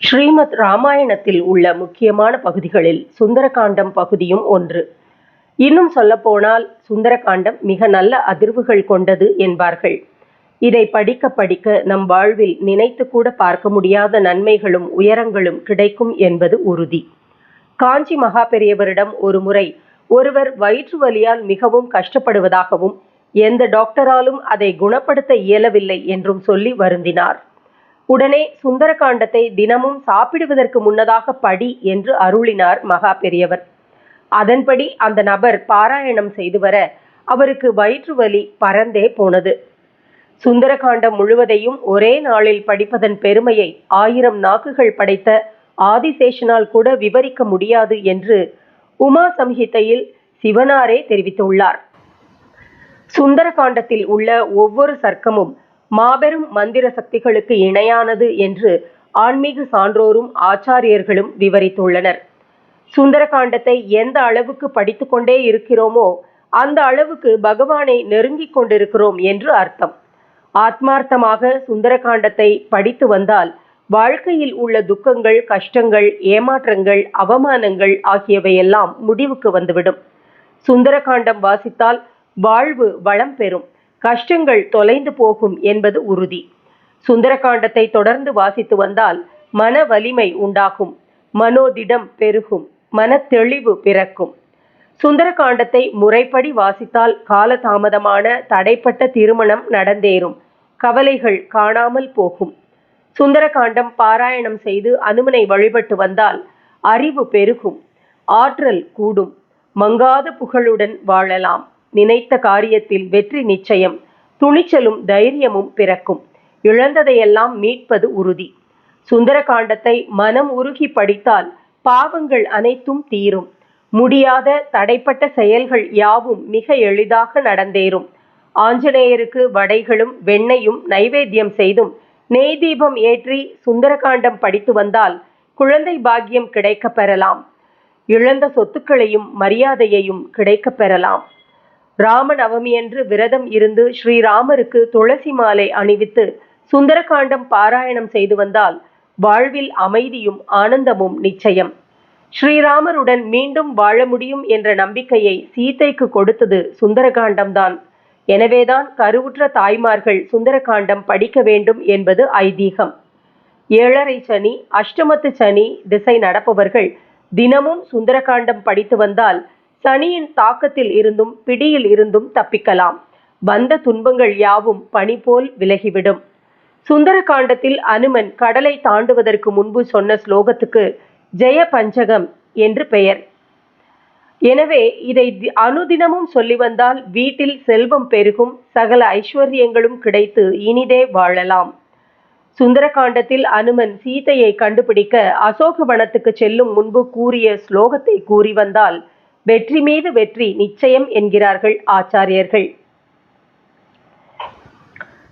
ஸ்ரீமத் ராமாயணத்தில் உள்ள முக்கியமான பகுதிகளில் சுந்தரகாண்டம் பகுதியும் ஒன்று. இன்னும் சொல்லப்போனால் சுந்தரகாண்டம் மிக நல்ல அதிர்வுகள் கொண்டது என்பார்கள். இதை படிக்க படிக்க நம் வாழ்வில் நினைத்து கூட பார்க்க முடியாத நன்மைகளும் உயரங்களும் கிடைக்கும் என்பது உறுதி. காஞ்சி மகா பெரியவரிடம் ஒரு முறை ஒருவர் வயிற்று வலியால் மிகவும் கஷ்டப்படுவதாகவும் எந்த டாக்டராலும் அதை குணப்படுத்த இயலவில்லை என்றும் சொல்லி வருந்தினார். உடனே சுந்தரகாண்டத்தை தினமும் சாப்பிடுவதற்கு முன்னதாக படி என்று அருளினார் மகா பெரியவர். அதன்படி அந்த நபர் பாராயணம் செய்து வர அவருக்கு வயிற்று வலி பறந்தே போனது. சுந்தரகாண்டம் முழுவதையும் ஒரே நாளில் படிப்பதன் பெருமையை ஆயிரம் நாக்குகள் படைத்த ஆதிசேஷனால் கூட விவரிக்க முடியாது என்று உமா சம்ஹிதையில் சிவனாரே தெரிவித்துள்ளார். சுந்தரகாண்டத்தில் உள்ள ஒவ்வொரு சர்க்கமும் மாபெரும் மந்திர சக்திகளுக்கு இணையானது என்று ஆன்மீக சான்றோரும் ஆச்சாரியர்களும் விவரித்துள்ளனர். சுந்தரகாண்டத்தை எந்த அளவுக்கு படித்துக்கொண்டே இருக்கிறோமோ அந்த அளவுக்கு பகவானை நெருங்கிக் கொண்டிருக்கிறோம் என்று அர்த்தம். ஆத்மார்த்தமாக சுந்தரகாண்டத்தை படித்து வந்தால் வாழ்க்கையில் உள்ள துக்கங்கள் கஷ்டங்கள் ஏமாற்றங்கள் அவமானங்கள் ஆகியவையெல்லாம் முடிவுக்கு வந்துவிடும். சுந்தரகாண்டம் வாசித்தால் வாழ்வு வளம் பெறும். கஷ்டங்கள் தொலைந்து போகும் என்பது உறுதி. சுந்தரகாண்டத்தை தொடர்ந்து வாசித்து வந்தால் மன வலிமை உண்டாகும் மனோதிடம் பெருகும் மனத்தெளிவு பிறக்கும். சுந்தரகாண்டத்தை முறைப்படி வாசித்தால் காலதாமதமான தடைப்பட்ட திருமணம் நடந்தேறும் கவலைகள் காணாமல் போகும். சுந்தரகாண்டம் பாராயணம் செய்து அனுமனை வழிபட்டு வந்தால் அறிவு பெருகும் ஆற்றல் கூடும் மங்காத புகழுடன் வாழலாம். நினைத்த காரியத்தில் வெற்றி நிச்சயம். துணிச்சலும் தைரியமும் பிறக்கும். இழந்ததையெல்லாம் மீட்பது உறுதி. சுந்தரகாண்டத்தை மனம் உருகி படித்தால் பாவங்கள் அனைத்தும் தீரும். முடியாத தடைப்பட்ட செயல்கள் யாவும் மிக எளிதாக நடந்தேறும். ஆஞ்சநேயருக்கு வடைகளும் வெண்ணையும் நைவேத்தியம் செய்தும் நெய் தீபம் ஏற்றி சுந்தரகாண்டம் படித்து வந்தால் குழந்தை பாக்கியம் கிடைக்க பெறலாம். இழந்த சொத்துக்களையும் மரியாதையையும் கிடைக்க பெறலாம். ராம நவமியன்று விரதம் இருந்து ஸ்ரீராமருக்கு துளசி மாலை அணிவித்து சுந்தரகாண்டம் பாராயணம் செய்து வந்தால் வாழ்வில் அமைதியும் ஆனந்தமும் நிச்சயம். ஸ்ரீராமருடன் மீண்டும் வாழ முடியும் என்ற நம்பிக்கையை சீதைக்கு கொடுத்தது சுந்தரகாண்டம்தான். எனவேதான் கருவுற்ற தாய்மார்கள் சுந்தரகாண்டம் படிக்க வேண்டும் என்பது ஐதீகம். ஏழரை சனி அஷ்டமத்து சனி திசை நடப்பவர்கள் தினமும் சுந்தரகாண்டம் படித்து வந்தால் சனியின் தாக்கத்தில் இருந்தும் பிடியில் இருந்தும் தப்பிக்கலாம். வந்த துன்பங்கள் யாவும் பனி போல் விலகிவிடும். சுந்தரகாண்டத்தில் அனுமன் கடலை தாண்டுவதற்கு முன்பு சொன்ன ஸ்லோகத்துக்கு ஜெய பஞ்சகம் என்று பெயர். எனவே இதை அனுதினமும் சொல்லி வந்தால் வீட்டில் செல்வம் பெருகும் சகல ஐஸ்வர்யங்களும் கிடைத்து இனிதே வாழலாம். சுந்தரகாண்டத்தில் அனுமன் சீதையை கண்டுபிடிக்க அசோகவனத்துக்கு செல்லும் முன்பு கூறிய ஸ்லோகத்தை கூறி வந்தால் வெற்றி மீது வெற்றி நிச்சயம் என்கிறார்கள் ஆச்சாரியர்கள்.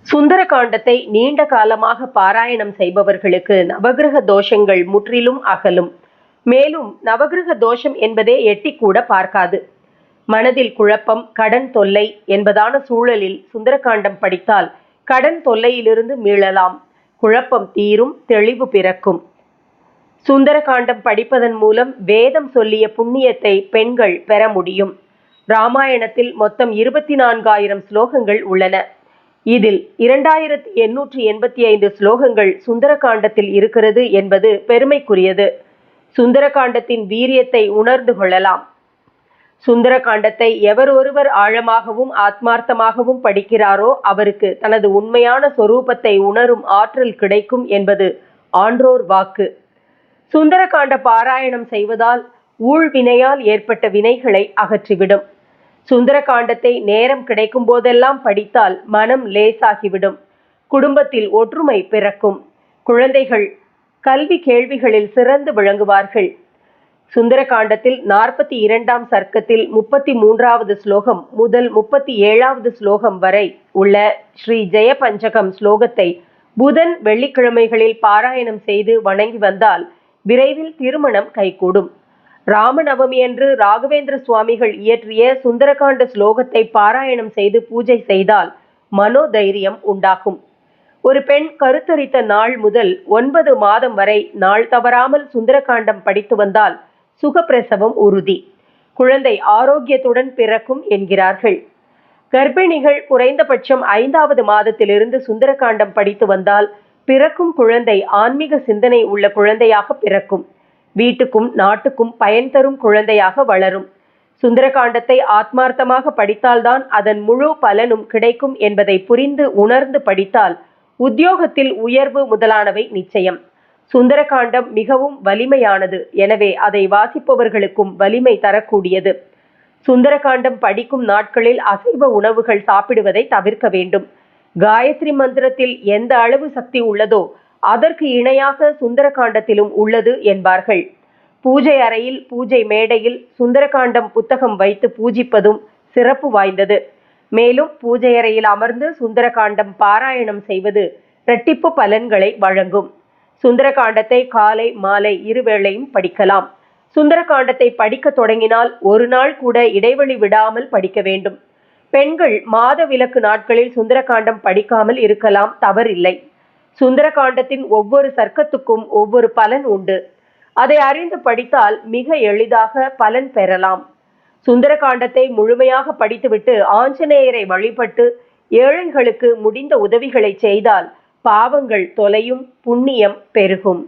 சுந்தர காண்டத்தை நீண்ட காலமாக பாராயணம் செய்பவர்களுக்கு நவகிரக தோஷங்கள் முற்றிலும் அகலும். மேலும் நவகிரக தோஷம் என்பதே எட்டி கூட பார்க்காது. மனதில் குழப்பம் கடன் தொல்லை என்பதான சூழலில் சுந்தரகாண்டம் படித்தால் கடன் தொல்லையிலிருந்து மீளலாம். குழப்பம் தீரும் தெளிவு பிறக்கும். சுந்தரகாண்டம் படிப்பதன் மூலம் வேதம் சொல்லிய புண்ணியத்தை பெண்கள் பெற முடியும். ராமாயணத்தில் மொத்தம் இருபத்தி நான்காயிரம் ஸ்லோகங்கள் உள்ளன. இதில் இரண்டாயிரத்தி எண்ணூற்றி எண்பத்தி ஐந்து ஸ்லோகங்கள் சுந்தரகாண்டத்தில் இருக்கிறது என்பது பெருமைக்குரியது. சுந்தரகாண்டத்தின் வீரியத்தை உணர்ந்து கொள்ளலாம். சுந்தரகாண்டத்தை எவர் ஒருவர் ஆழமாகவும் ஆத்மார்த்தமாகவும் படிக்கிறாரோ அவருக்கு தனது உண்மையான சொரூபத்தை உணரும் ஆற்றல் கிடைக்கும் என்பது ஆன்றோர் வாக்கு. சுந்தரகாண்ட பாராயணம் செய்வதால் ஊழ்வினையால் ஏற்பட்ட வினைகளை அகற்றிவிடும். சுந்தரகாண்டத்தை நேரம் கிடைக்கும் போதெல்லாம் படித்தால் மனம் லேசாகிவிடும். குடும்பத்தில் ஒற்றுமை பிறக்கும். குழந்தைகள் கல்வி கேள்விகளில் சிறந்து விளங்குவார்கள். சுந்தரகாண்டத்தில் நாற்பத்தி இரண்டாம் சர்க்கத்தில் முப்பத்தி மூன்றாவது ஸ்லோகம் முதல் முப்பத்தி ஏழாவது ஸ்லோகம் வரை உள்ள ஸ்ரீ ஜெயபஞ்சகம் ஸ்லோகத்தை புதன் வெள்ளிக்கிழமைகளில் பாராயணம் செய்து வணங்கி வந்தால் விரைவில் திருமணம் கைகூடும். ராமநவமி அன்று ராகவேந்திர சுவாமிகள் இயற்றிய சுந்தரகாண்ட ஸ்லோகத்தை பாராயணம் செய்து பூஜை செய்தால் மனோதைரியம் உண்டாகும். ஒரு பெண் கருத்தரித்த நாள் முதல் ஒன்பது மாதம் வரை நாள் தவறாமல் சுந்தரகாண்டம் படித்து வந்தால் சுகப்பிரசவம் உறுதி. குழந்தை ஆரோக்கியத்துடன் பிறக்கும் என்கிறார்கள். கர்ப்பிணிகள் குறைந்தபட்சம் ஐந்தாவது மாதத்திலிருந்து சுந்தரகாண்டம் படித்து வந்தால் பிறக்கும் குழந்தை ஆன்மீக சிந்தனை உள்ள குழந்தையாக பிறக்கும். வீட்டுக்கும் நாட்டுக்கும் பயன் தரும் குழந்தையாக வளரும். சுந்தரகாண்டத்தை ஆத்மார்த்தமாக படித்தால்தான் அதன் முழு பலனும் கிடைக்கும் என்பதை புரிந்து உணர்ந்து படித்தால் உத்தியோகத்தில் உயர்வு முதலானவை நிச்சயம். சுந்தரகாண்டம் மிகவும் வலிமையானது. எனவே அதை வாசிப்பவர்களுக்கும் வலிமை தரக்கூடியது. சுந்தரகாண்டம் படிக்கும் நாட்களில் அசைவ உணவுகள் சாப்பிடுவதை தவிர்க்க வேண்டும். காயத்ரி மந்திரத்தில் எந்த அளவு சக்தி உள்ளதோ அதற்கு இணையாக சுந்தரகாண்டத்திலும் உள்ளது என்பார்கள். பூஜை அறையில் பூஜை மேடையில் சுந்தரகாண்டம் புத்தகம் வைத்து பூஜிப்பதும் சிறப்பு வாய்ந்தது. மேலும் பூஜை அறையில் அமர்ந்து சுந்தரகாண்டம் பாராயணம் செய்வது இரட்டிப்பு பலன்களை வழங்கும். சுந்தரகாண்டத்தை காலை மாலை இருவேளையும் படிக்கலாம். சுந்தரகாண்டத்தை படிக்க தொடங்கினால் ஒரு நாள் கூட இடைவெளி விடாமல் படிக்க வேண்டும். பெண்கள் மாத விலக்கு நாட்களில் சுந்தரகாண்டம் படிக்காமல் இருக்கலாம் தவறில்லை. சுந்தரகாண்டத்தின் ஒவ்வொரு சர்க்கத்துக்கும் ஒவ்வொரு பலன் உண்டு. அதை அறிந்து படித்தால் மிக எளிதாக பலன் பெறலாம். சுந்தரகாண்டத்தை முழுமையாக படித்துவிட்டு ஆஞ்சநேயரை வழிபட்டு ஏழைகளுக்கு முடிந்த உதவிகளை செய்தால் பாவங்கள் தொலையும் புண்ணியம் பெருகும்.